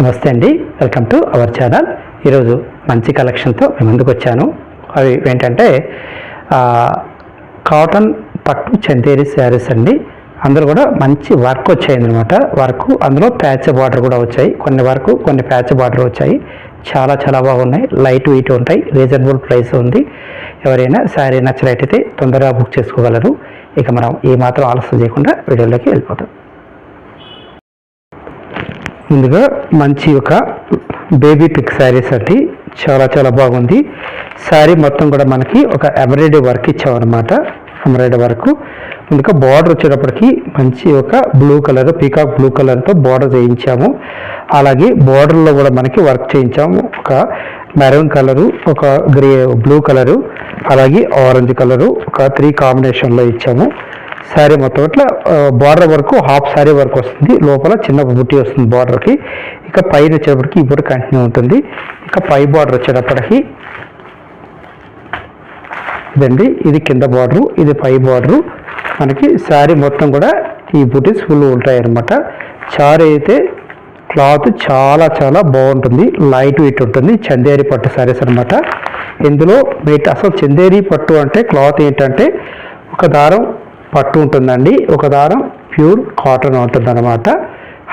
నమస్తే అండి. Welcome to our channel. ఈరోజు మంచి కలెక్షన్తో మేము ముందుకు వచ్చాను. అవి ఏంటంటే కాటన్ పట్టు చందేరి శారీస్ అండి. అందులో కూడా మంచి వర్క్ వచ్చాయింది అనమాట వర్క్ అందులో ప్యాచ్ బార్డర్ కూడా వచ్చాయి. కొన్ని వర్క్ కొన్ని ప్యాచ్ బార్డర్ వచ్చాయి. చాలా చాలా బాగున్నాయి. లైట్ వెయిట్ ఉంటాయి. రీజనబుల్ ప్రైస్ ఉంది. ఎవరైనా శారీ నచ్చినట్టయితే తొందరగా బుక్ చేసుకోగలరు. ఇక మనం ఏ మాత్రం ఆలస్యం చేయకుండా వీడియోలోకి వెళ్ళిపోతాం. ముందుగా మంచి ఒక బేబీ పిక్ శారీస్ అండి. చాలా చాలా బాగుంది. శారీ మొత్తం కూడా మనకి ఒక ఎంబ్రాయిడరీ వర్క్ ఇచ్చామన్నమాట. ఎంబ్రాయిడరీ వర్క్ ముందుగా బార్డర్ వచ్చేటప్పటికి మంచి ఒక బ్లూ కలర్ పీకాక్ బ్లూ కలర్తో బార్డర్ చేయించాము. అలాగే బార్డర్లో కూడా మనకి వర్క్ చేయించాము. ఒక మెరూన్ కలరు ఒక గ్రే బ్లూ కలరు అలాగే ఆరెంజ్ కలరు ఒక త్రీ కాంబినేషన్లో ఇచ్చాము. శారీ మొత్తం ఇట్లా బార్డర్ వరకు హాఫ్ శారీ వరకు వస్తుంది. లోపల చిన్న బుట్టి వస్తుంది బార్డర్కి ఇక పైన వచ్చేటప్పటికి ఇప్పుడు కంటిన్యూ ఉంటుంది. ఇక పై బార్డర్ వచ్చేటప్పటికి ఇదండి. ఇది కింద బార్డరు ఇది పై బార్డరు మనకి శారీ మొత్తం కూడా ఈ బుటీస్ ఫుల్ ఉంటాయి అన్నమాట చారీ అయితే క్లాత్ చాలా చాలా బాగుంటుంది. లైట్ వెయిట్ ఉంటుంది. చందేరి పట్టు శారీస్ అనమాట ఇందులో వెయిట్ అసలు చందేరి పట్టు అంటే క్లాత్ ఏంటంటే ఒక దారం పట్టు ఉంటుందండి. ఒక దారం ప్యూర్ కాటన్ ఉంటుంది అనమాట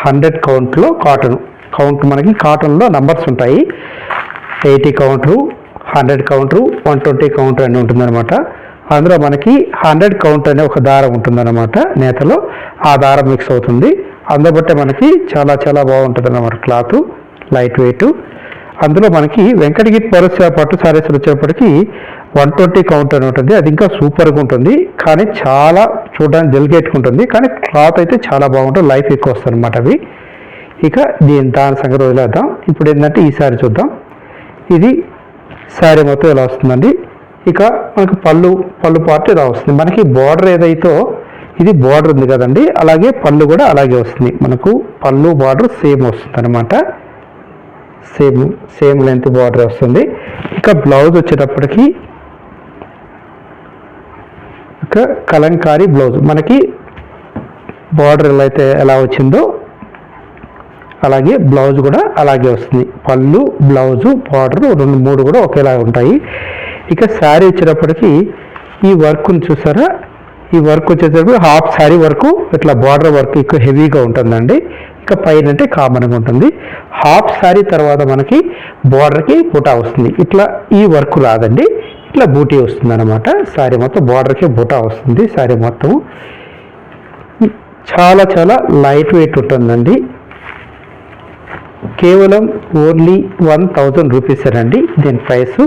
హండ్రెడ్ కౌంట్లో కాటన్. కౌంట్ మనకి కాటన్లో నంబర్స్ ఉంటాయి. Eighty counter hundred counter one twenty counter అని ఉంటుందన్నమాట. అందులో మనకి హండ్రెడ్ కౌంట్ అనే ఒక దారం ఉంటుందన్నమాట నేతలో. ఆ దారం మిక్స్ అవుతుంది. అందుబట్టే మనకి చాలా చాలా బాగుంటుంది అన్నమాట క్లాత్ లైట్ వెయిట్. అందులో మనకి వెంకటగిరి పరస్ పట్టు సారీస్ వచ్చేప్పటికి వన్ ట్వంటీ కౌంట్ అని ఉంటుంది. అది ఇంకా సూపర్గా ఉంటుంది. కానీ చాలా చూడడానికి డెలికేట్గా ఉంటుంది. కానీ క్లాత్ అయితే చాలా బాగుంటుంది. లైఫ్ ఎక్కువ వస్తుంది అనమాట అవి. ఇక దీని దాని సంగతి వదిలేద్దాం. ఇప్పుడు ఏంటంటే ఈ శారీ చూద్దాం. ఇది శారీ మొత్తం ఇలా వస్తుందండి. ఇక మనకి పళ్ళు పళ్ళు పార్ట్ ఇలా వస్తుంది. మనకి బార్డర్ ఏదైతే ఇది బార్డర్ ఉంది కదండి. అలాగే పళ్ళు కూడా అలాగే వస్తుంది. మనకు పళ్ళు బార్డర్ సేమ్ వస్తుంది అనమాట సేమ్ సేమ్ లెంత్ బార్డర్ వస్తుంది. ఇక బ్లౌజ్ వచ్చేటప్పటికి కలంకారీ బ్లౌజ్. మనకి బార్డర్ ఎలా అయితే ఎలా వచ్చిందో అలాగే బ్లౌజ్ కూడా అలాగే వస్తుంది. పళ్ళు బ్లౌజు బార్డర్ రెండు మూడు కూడా ఒకేలా ఉంటాయి. ఇక శారీ వచ్చేటప్పటికి ఈ వర్క్ని చూసారా? ఈ వర్క్ వచ్చేటప్పుడు హాఫ్ శారీ వరకు ఇట్లా బార్డర్ వర్క్ ఎక్కువ హెవీగా ఉంటుందండి. ఇక పైన అంటే కామన్గా ఉంటుంది. హాఫ్ శారీ తర్వాత మనకి బార్డర్కి పుటా వస్తుంది. ఇట్లా ఈ వర్క్ రాదండి ఇట్లా బూటీ వస్తుంది అనమాట శారీ మొత్తం బార్డర్కే బుటా వస్తుంది. శారీ మొత్తం. చాలా చాలా లైట్ వెయిట్ ఉంటుందండి. కేవలం ఓన్లీ వన్ థౌజండ్ రూపీస్ అండి దీని ప్రైస్.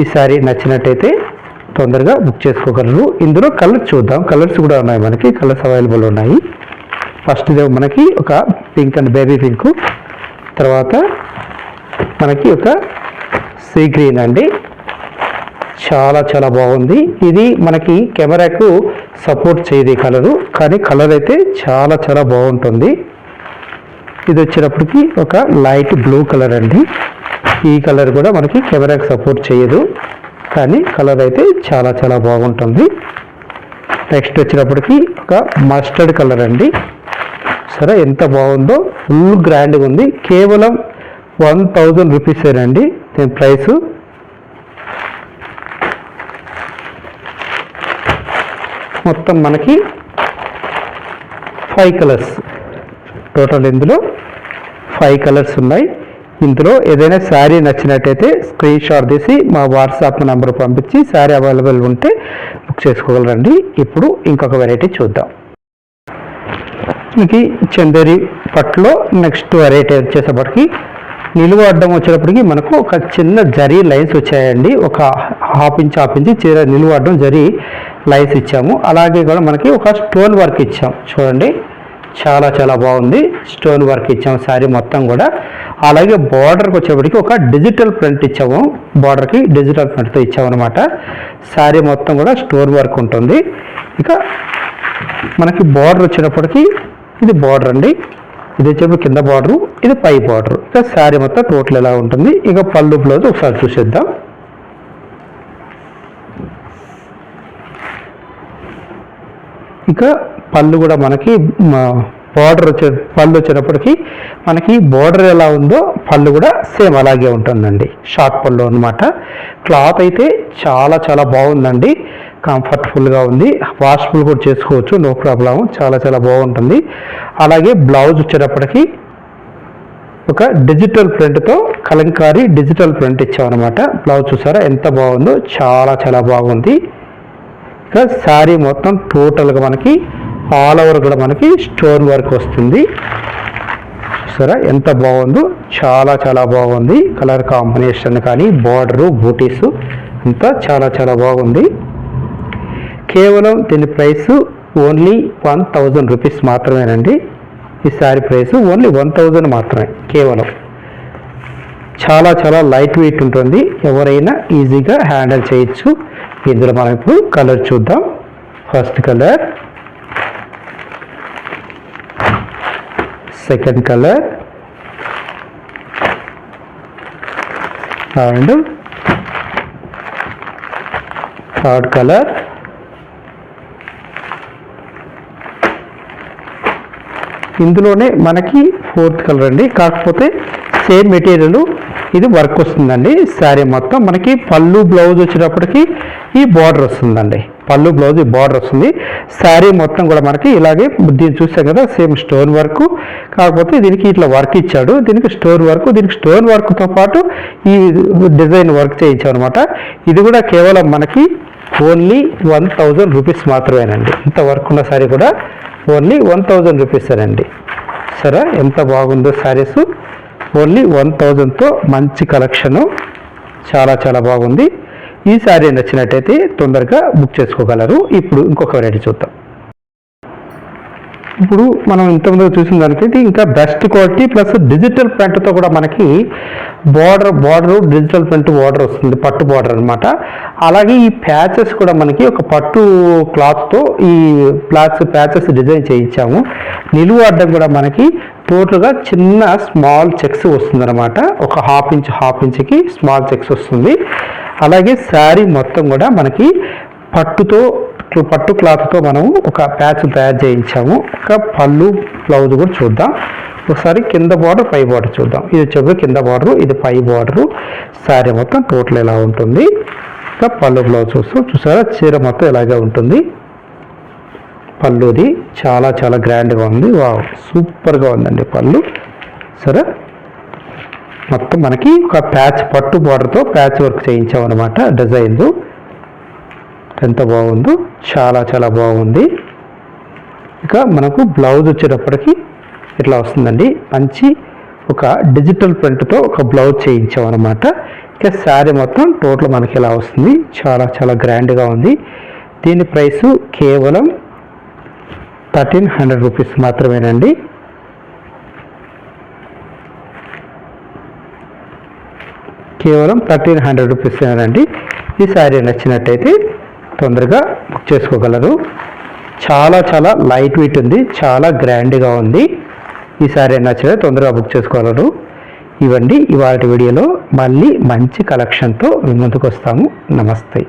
ఈ శారీ నచ్చినట్టయితే తొందరగా బుక్ చేసుకోగలరు. ఇందులో కలర్స్ చూద్దాం. కలర్స్ కూడా ఉన్నాయి మనకి. కలర్స్ అవైలబుల్ ఉన్నాయి. ఫస్ట్ మనకి ఒక పింక్ అండ్ బేబీ పింక్. తర్వాత మనకి ఒక సీ గ్రీన్ అండి. చాలా చాలా బాగుంది. ఇది మనకి కెమెరాకు సపోర్ట్ చేయదు కలరు. కానీ కలర్ అయితే చాలా చాలా బాగుంటుంది. ఇది వచ్చేటప్పటికి ఒక లైట్ బ్లూ కలర్ అండి. ఈ కలర్ కూడా మనకి కెమెరాకు సపోర్ట్ చేయదు. కానీ కలర్ అయితే చాలా చాలా బాగుంటుంది. నెక్స్ట్ వచ్చినప్పటికీ ఒక మస్టర్డ్ కలర్ అండి. సరే ఎంత బాగుందో. ఫుల్ గ్రాండ్గా ఉంది. కేవలం వన్ థౌజండ్ రూపీసేనండి. దీని ప్రైస్ మొత్తం మనకి ఫైవ్ కలర్స్ టోటల్ ఇందులో ఫైవ్ కలర్స్ ఉన్నాయి. ఇందులో ఏదైనా శారీ నచ్చినట్టయితే స్క్రీన్ షాట్ తీసి మా వాట్సాప్ నెంబర్ పంపించి శారీ అవైలబుల్ ఉంటే బుక్ చేసుకోగలరండి. ఇప్పుడు ఇంకొక వెరైటీ చూద్దాం. మనకి చందేరి పట్టులో నెక్స్ట్ వెరైటీ వచ్చేసప్పటికి నిలువ అడ్డం వచ్చేటప్పటికి మనకు ఒక చిన్న జరీ లైన్స్ వచ్చాయండి. ఒక హాఫ్ ఇంచ్ హాఫ్ ఇంచ్ చీర నిలువ అడ్డం జరీ లైస్ ఇచ్చాము. అలాగే కూడా మనకి ఒక స్టోన్ వర్క్ ఇచ్చాం. చూడండి. చాలా చాలా బాగుంది. స్టోన్ వర్క్ ఇచ్చాము శారీ మొత్తం కూడా. అలాగే బార్డర్కి వచ్చేప్పటికి ఒక డిజిటల్ ప్రింట్ ఇచ్చాము. బార్డర్కి డిజిటల్ ప్రింట్తో ఇచ్చామన్నమాట శారీ మొత్తం కూడా స్టోన్ వర్క్ ఉంటుంది. ఇక మనకి బార్డర్ వచ్చేటప్పటికి ఇది బార్డర్ అండి. ఇది వచ్చేప్పుడు కింద బార్డరు ఇది పై బార్డర్ ఇక శారీ మొత్తం టోటల్ ఎలా ఉంటుంది? ఇక పళ్ళు బ్లౌజ్ ఒకసారి చూసేద్దాం. ఇక పళ్ళు కూడా మనకి బార్డర్ వచ్చే పళ్ళు వచ్చినప్పటికీ మనకి బార్డర్ ఎలా ఉందో పళ్ళు కూడా సేమ్ అలాగే ఉంటుందండి. షార్ట్ పళ్ళు అనమాట క్లాత్ అయితే చాలా చాలా బాగుందండి. కంఫర్టబుల్గా ఉంది. వాష్ఫుల్ కూడా చేసుకోవచ్చు నో ప్రాబ్లం చాలా చాలా బాగుంటుంది. అలాగే బ్లౌజ్ వచ్చేటప్పటికి ఒక డిజిటల్ ప్రింట్తో కలంకారీ డిజిటల్ ప్రింట్ ఇచ్చామన్నమాట. బ్లౌజ్ చూసారా? ఎంత బాగుందో? చాలా చాలా బాగుంది. ఇంకా శారీ మొత్తం టోటల్గా మనకి ఆల్ ఓవర్ కూడా మనకి స్టోన్ వర్క్ వస్తుంది. చూసారా ఎంత బాగుందో చాలా చాలా బాగుంది. కలర్ కాంబినేషన్ కానీ బార్డరు బూటీస్ అంతా చాలా చాలా బాగుంది. కేవలం దీని price only one thousand rupees మాత్రమేనండి. ఈ sari price only one thousand మాత్రమే కేవలం. చాలా చాలా లైట్ వెయిట్ ఉంటుంది. ఎవరైనా ఈజీగా హ్యాండిల్ చేయొచ్చు. ఇందులో మనం ఇప్పుడు కలర్ చూద్దాం. First colour second colour and third colour ఇందులోనే మనకి ఫోర్త్ కలర్ అండి. కాకపోతే సేమ్ మెటీరియల్ ఇది వర్క్ వస్తుందండి. శారీ మొత్తం మనకి పళ్ళు బ్లౌజ్ వచ్చేటప్పటికి ఈ బార్డర్ వస్తుందండి. పళ్ళు బ్లౌజ్ ఈ బార్డర్ వస్తుంది. శారీ మొత్తం కూడా మనకి ఇలాగే దీన్ని చూసాం కదా సేమ్ స్టోన్ వర్క్. కాకపోతే దీనికి ఇట్లా వర్క్ ఇచ్చాడు. దీనికి స్టోన్ వర్క్ దీనికి స్టోన్ వర్క్తో పాటు ఈ డిజైన్ వర్క్ చేయించాం అనమాట ఇది కూడా కేవలం మనకి ఓన్లీ వన్ థౌజండ్ రూపీస్ మాత్రమేనండి. ఇంత వర్క్ ఉన్న శారీ కూడా ఓన్లీ వన్ థౌజండ్ రూపీస్ అండి సరే ఎంత బాగుందో శారీస్. ఓన్లీ వన్ థౌజండ్తో మంచి కలెక్షను చాలా చాలా బాగుంది. ఈ శారీ నచ్చినట్టయితే తొందరగా బుక్ చేసుకోగలరు. ఇప్పుడు ఇంకొక వెరైటీ చూద్దాం. ఇప్పుడు మనం ఇంతకుముందు చూసిన దానికైతే ఇంకా బెస్ట్ క్వాలిటీ ప్లస్ డిజిటల్ ప్రింట్తో కూడా మనకి border border digital print border వస్తుంది పట్టు బార్డర్ అనమాట అలాగే ఈ ప్యాచెస్ కూడా మనకి ఒక పట్టు క్లాత్తో ఈ ప్లాట్స్ ప్యాచెస్ డిజైన్ చేయించాము. నిలువు అడ్డం కూడా మనకి టోటల్గా చిన్న స్మాల్ చెక్స్ వస్తుందన్నమాట. ఒక హాఫ్ ఇంచ్ హాఫ్ ఇంచ్కి స్మాల్ చెక్స్ వస్తుంది. అలాగే శారీ మొత్తం కూడా మనకి పట్టుతో పట్టు క్లాత్తో మనము ఒక ప్యాచ్ తయారు చేయించాము. ఒక పళ్ళు బ్లౌజ్ కూడా చూద్దాం. ఒకసారి కింద బార్డర్ పై బార్డర్ చూద్దాం. ఇది వచ్చేప్పుడు కింద బార్డరు ఇది పై బార్డరు. శారీ మొత్తం టోటల్ ఎలా ఉంటుంది? ఇంకా పళ్ళు బ్లౌజ్ చూస్తూ. చూసారా? చీర మొత్తం ఇలాగే ఉంటుంది. పళ్ళుది చాలా చాలా గ్రాండ్గా ఉంది. వావ్! సూపర్గా ఉందండి పళ్ళు. సరే? మొత్తం మనకి ఒక ప్యాచ్ పట్టు బార్డర్తో ప్యాచ్ వర్క్ చేయించామన్నమాట డిజైన్లు. ఎంత బాగుందో చాలా చాలా బాగుంది. ఇక మనకు బ్లౌజ్ వచ్చేటప్పటికి ఇట్లా వస్తుందండి. మంచి ఒక డిజిటల్ ప్రింట్తో ఒక బ్లౌజ్ చేయించామన్నమాట. ఇక శారీ మొత్తం టోటల్ మనకి ఇలా వస్తుంది. చాలా చాలా గ్రాండ్గా ఉంది. దీని ప్రైసు కేవలం థర్టీన్ హండ్రెడ్ రూపీస్ మాత్రమేనండి. కేవలం థర్టీన్ హండ్రెడ్ రూపీస్ అండి ఈ శారీ నచ్చినట్టయితే తొందరగా బుక్ చేసుకోగలరు. చాలా చాలా లైట్ వెయిట్ ఉంది. చాలా గ్రాండ్గా ఉంది. ఈ శారీ నచ్చితే తొందరగా బుక్ చేసుకోగలరు. ఇవ్వండి. ఇవాళ వీడియోలో మళ్ళీ మంచి కలెక్షన్తో మీ ముందుకు వస్తాము. నమస్తే.